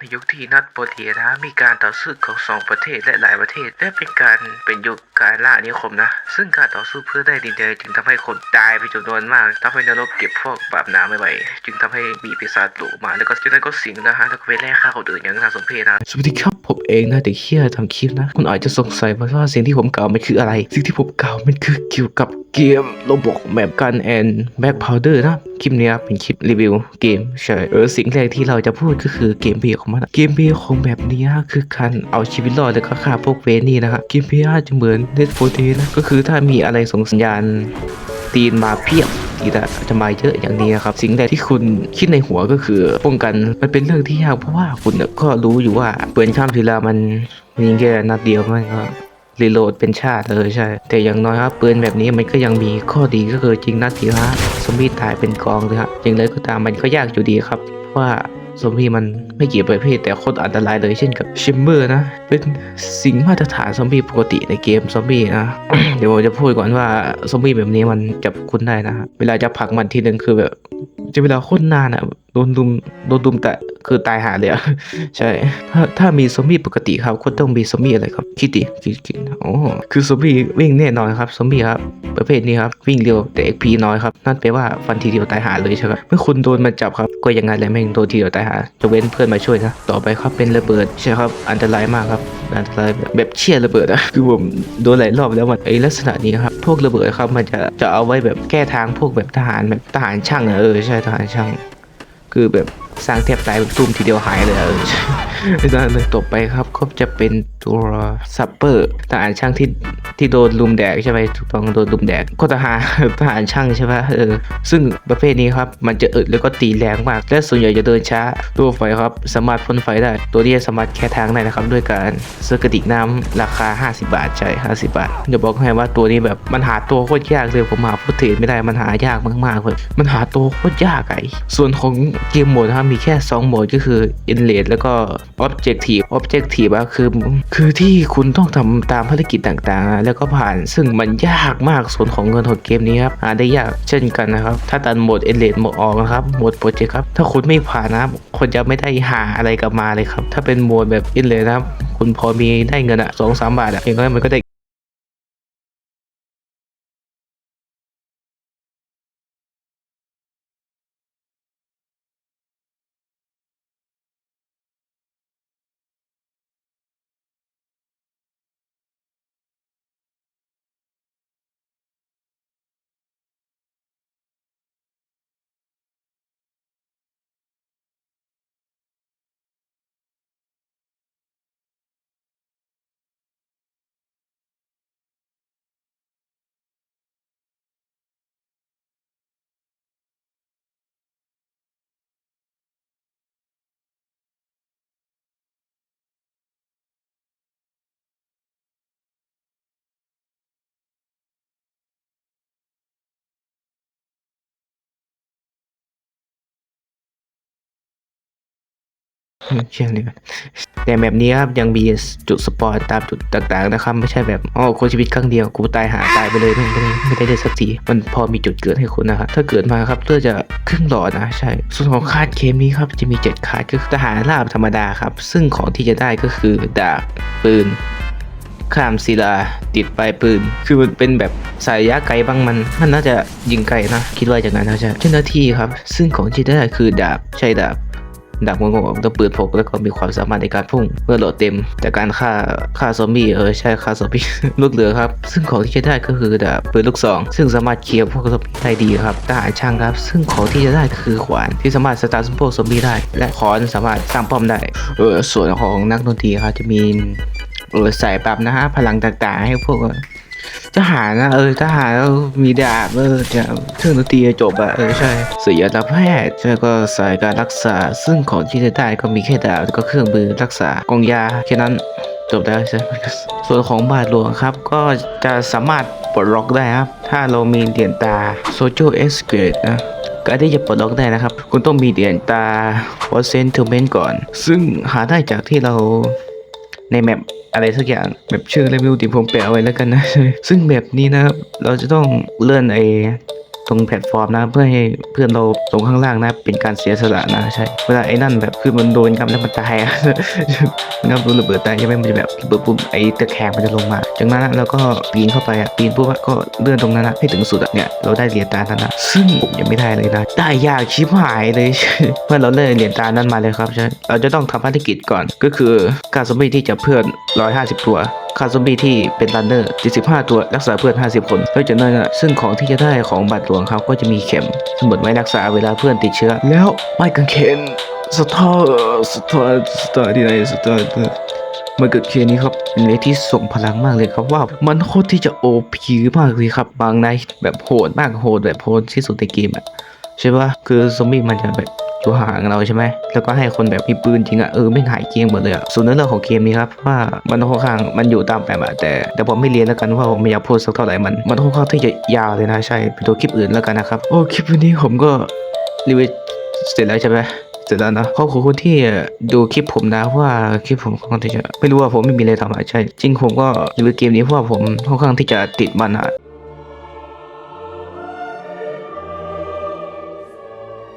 ในยุคที่นัดโปรตีนะมีการต่อสู้ของสองประเทศและหลายประเทศ และเป็นการเป็นยุคการล่านิคมนะ ซึ่งการต่อสู้เพื่อได้ดินแดนจึงทำให้คนตายเป็นจำนวนมากทำให้นรกเก็บพวกบาปหนาไม่ไหวจึงทำให้มีปีศาจหลุมาแล้วก็จากนั้นก็สิงนะฮะแล้วก็ไปแล่ฆ่าคนอื่นอย่างน่าสมเพชนะสวัสดีครับ ผมเองนะเด็กเฮียทำคลิปนะ คุณอาจจะสงสัยว่าสิ่งที่ผมกล่าวมันคืออะไร สิ่งที่ผมกล่าวมันคือเกี่ยวกับเกมโรบอกแบบกันแอนแบ็กพาวเดอร์นะ คลิปนี้เป็นคลิปรีวิวเกมใช่เออสิ่งแรกที่เราจะพูดก็คือเกมเพลย์ของมันเกมเพลย์ของแบบนี้คือการเอาชีวิตรอดแล้วก็ฆ่าพวกเวนี่นะครับเกมเพลย์จจะเหมือนเน็ตโฟเทนะก็คือถ้ามีอะไรส่งสัญญาณตีนมาเพียบ ทีละจะมาเยอะอย่างนี้นะครับสิ่งแรกที่คุณคิดในหัวก็คือป้องกันมันเป็นเรื่องที่ยากเพราะว่าคุณก็รู้อยู่ว่าเปืนข้ามทีละมันยิงแค่นัดเดียวมันก็รีโหลดเป็นชาติเลยใช่ แต่อย่างน้อยครับปืนแบบนี้มันก็ยังมีข้อดีก็คือจริงนัดทีละสมมติตายเป็นกองเลยครับอย่างไรก็ตามมันก็ยากอยู่ดีครับเพราะว่า สมพีมันไม่เกี่ยวประเภทแต่โคตรอันตรายเลยเช่นกับชิมเบอร์นะ เป็นสิ่งมาตรฐานซอมบี้ปกติในเกมซอมบี้นะ เดี๋ยวผมจะพูดก่อนว่าซอมบี้แบบนี้มันจับคุณได้นะ เวลาจะผักมันทีนึงคือแบบจะเวลาโคตรนานอะ โดนดุมโดนดุมแต่คือตายหาเลยอะใช่ ถ้าถ้ามีซอมบี้ปกติครับก็ต้องมีซอมบี้อะไรครับคิดดิคิดคิดโอ๋อคือซอมบี้วิ่งแน่นอนครับซอมบี้ครับประเภทนี้ครับวิ่งเร็วแต่ XP น้อยครับนั่นแปลว่าฟันทีเดียวตายหาเลยใช่ไหมเมื่อคุณโดนมันจับครับก็ยังไงแหละแม่งโดนทีเดียวตายหาจะเว้นเพื่อนมาช่วยนะต่อไปครับเป็นระเบิดใช่ครับอันตรายมากครับอันตรายแบบเชี่ยระเบิดอะคือผมโดนหลายรอบแล้วมันไอ้ลักษณะนี้ครับพวกระเบิดครับมันจะจะเอาไว้แบบแก้ทางพวกแบบทหารแบบทหารช่างเออใช่ทหารช่าง คือแบบสร้างแทบตายแบบตุ้มทีเดียวหายเลยอะเออใช่ไม่ได้เลยต่อไปครับก็จะเป็น ตัวซัปเปอร์ทหารช่างที่ที่โดนลุมแดกใช่ไหมถูกต้องโดนลุมแดกก็ทหารทหารช่างใช่ไหมเออซึ่งประเภทนี้ครับมันจะอึดแล้วก็ตีแรงมาก และส่วนใหญ่จะเดินช้าตัวไฟครับสามารถพ่นไฟได้ ตัวนี้สามารถแค่ทางได้นะครับ ด้วยการเสื้อกระดิกน้ำราคา 50 บาทใช่50 บาทจะบอกให้ว่าตัวนี้แบบมันหาตัวโคตรยากเลยผมหาฟุตเทจไม่ได้มันหายากมากๆเลยมันหาตัวโคตรยากไอส่วนของเกมโหมดนะครับมีแค่ 2 โหมดก็คือ Inlet แล้วก็ Objective Objective อะคือคือที่คุณต้องทำตามภารกิจต่างๆ แล้วก็ผ่านซึ่งมันยากมากส่วนของเงินของเกมนี้ครับหาได้ยากเช่นกันนะครับ ถ้าตัดหมดเอเลดหมดออกนะครับหมดโปรเจกต์ครับ ถ้าคุณไม่ผ่านนะครับคุณจะไม่ได้หาอะไรกลับมาเลยครับ ถ้าเป็นโหมดแบบเอเลดนะครับ คุณพอมีได้เงินอะสองสามบาทอะอย่างน้อยมันก็ได้ เชื่อเลยแต่แบบนี้ครับยังมีจุดสปอร์ตตามจุดต่างๆนะครับ ไม่ใช่แบบอ๋อคนชีวิตครั้งเดียวกูตายหาตายไปเลยไม่ไม่ไม่ได้เลยสักทีมันพอมีจุดเกิดให้คุณนะครับถ้าเกิดมาครับเพื่อจะครึ่งหลอดนะใช่ ส่วนของคาดเคมนี้ครับจะมีเจ็ดคาดก็คือทหารราบธรรมดาครับ ซึ่งของที่จะได้ก็คือดาบปืนข้ามศิลาติดปลายปืน คือมันเป็นแบบสายยะไกลบ้างมัน มันน่าจะยิงไกลนะ คิดว่าอย่างนั้นนะใช่เจ้าหน้าที่ครับ ซึ่งของที่ได้คือดาบใช่ดาบ ดาบงงๆต้องปืนพกแล้วก็มีความสามารถในการพุ่งเมื่อโหลดเต็มจากการฆ่าฆ่าซอมบี้เออใช่ฆ่าซอมบี้ลูกเหลือครับ ซึ่งของที่จะได้ก็คือดาบปืนลูกซอง ซึ่งสามารถเคลียร์พวกซอมบี้ได้ดีครับทหารช่างครับ ซึ่งของที่จะได้คือขวานที่สามารถสตาร์ทพวกซอมบี้ได้ และค้อนสามารถสร้างป้อมได้เออส่วนของนักดนตรีครับจะมีเออใส่ปรับนะฮะพลังต่างๆ ให้พวก ทหารนะเออทหารแล้วมีดาบเออจะเครื่องดนตรีจบอะเออใช่ศิลปแพทย์แล้วก็สายการรักษา ซึ่งของที่จะได้ก็มีแค่ดาบแล้วก็เครื่องมือรักษากองยาแค่นั้นจบแล้วใช่ไหมส่วนของบาทหลวงครับ ก็จะสามารถปลดล็อกได้ครับ ถ้าเรามีเหรียญตา social escort นะการที่จะปลดล็อกได้นะครับ คุณต้องมีเหรียญตา w a t e n t i m e n t ก่อน ซึ่งหาได้จากที่เรา ในแมปอะไรสักอย่างแบบชื่ออะไรไม่รู้ติผมแปะเอาไว้แล้วกันนะ ซึ่งแบบนี้นะครับ เราจะต้องเลื่อนไอ ตรงแพลตฟอร์มนะเพื่อให้เพื่อนเราลงข้างล่างนะ เป็นการเสียสละนะใช่เวลาไอ้นั่นแบบคือมันโดนครับแล้วมันตายอะงับโดนระเบิดตายใช่ไหมมันจะแบบระเบิดปุ๊บไอ้ตะแคงมันจะลงมา จากนั้นเราก็ปีนเข้าไปอะปีนปุ๊บก็เลื่อนตรงนั้นอะให้ถึงสุดอะเนี่ยเราได้เหรียญตานั้นนะซึ่งผมยังไม่ได้เลยนะได้ยากชิบหายเลยเมื่อเราได้เหรียญตานั้นมาเลยครับใช่เราจะต้องทำภารกิจก่อนก็คือการซอมบี้ที่จะเพื่อน 150 ตัวคาซอมบี้ที่เป็นรันเนอร์75 ตัวรักษาเพื่อน 50 คนแล้วจากนั้นะซึ่งของที่จะได้ของบัตรหลวงครับก็จะมีเข็ม สมุดไว้รักษาเวลาเพื่อนติดเชื้อ แล้วไม้กางเขนสตาร์สตาร์สตาร์ที่ไหนสตาร์มันเกิดเคสนี้ครับเป็นเลที่ส่งพลังมากเลยครับว่ามันโคตรที่จะโอพีมากเลยครับ บางในแบบโหดมากโหดแบบโหดที่สุดในเกมอะใช่ปะคือซอมบี้มันจะแบบ อยู่ห่างเราใช่ไหม แล้วก็ให้คนแบบมีปืนจริงอะเออไม่หายเกียงหมดเลยอะส่วนเนื้อเรื่องของเกมนี้ครับว่ามันค่อนข้างมันอยู่ตามแบบอะแต่แต่ผมไม่เรียนแล้วกันว่าผมไม่อยากพูดสักเท่าไหร่มัน มันค่อนข้างที่จะยาวเลยนะใช่ไปดูคลิปอื่นแล้วกันนะครับโอ้คลิปวันนี้ผมก็รีวิวเสร็จแล้วใช่ไหมเสร็จแล้วนะขอบคุณคนที่ดูคลิปผมนะเพราะว่าคลิปผมค่อนข้างที่จะไม่รู้ว่าผมไม่มีอะไรทำอะใช่ จริงผมก็รีวิวเกมนี้เพราะว่าผมค่อนข้างที่จะติดมันอะ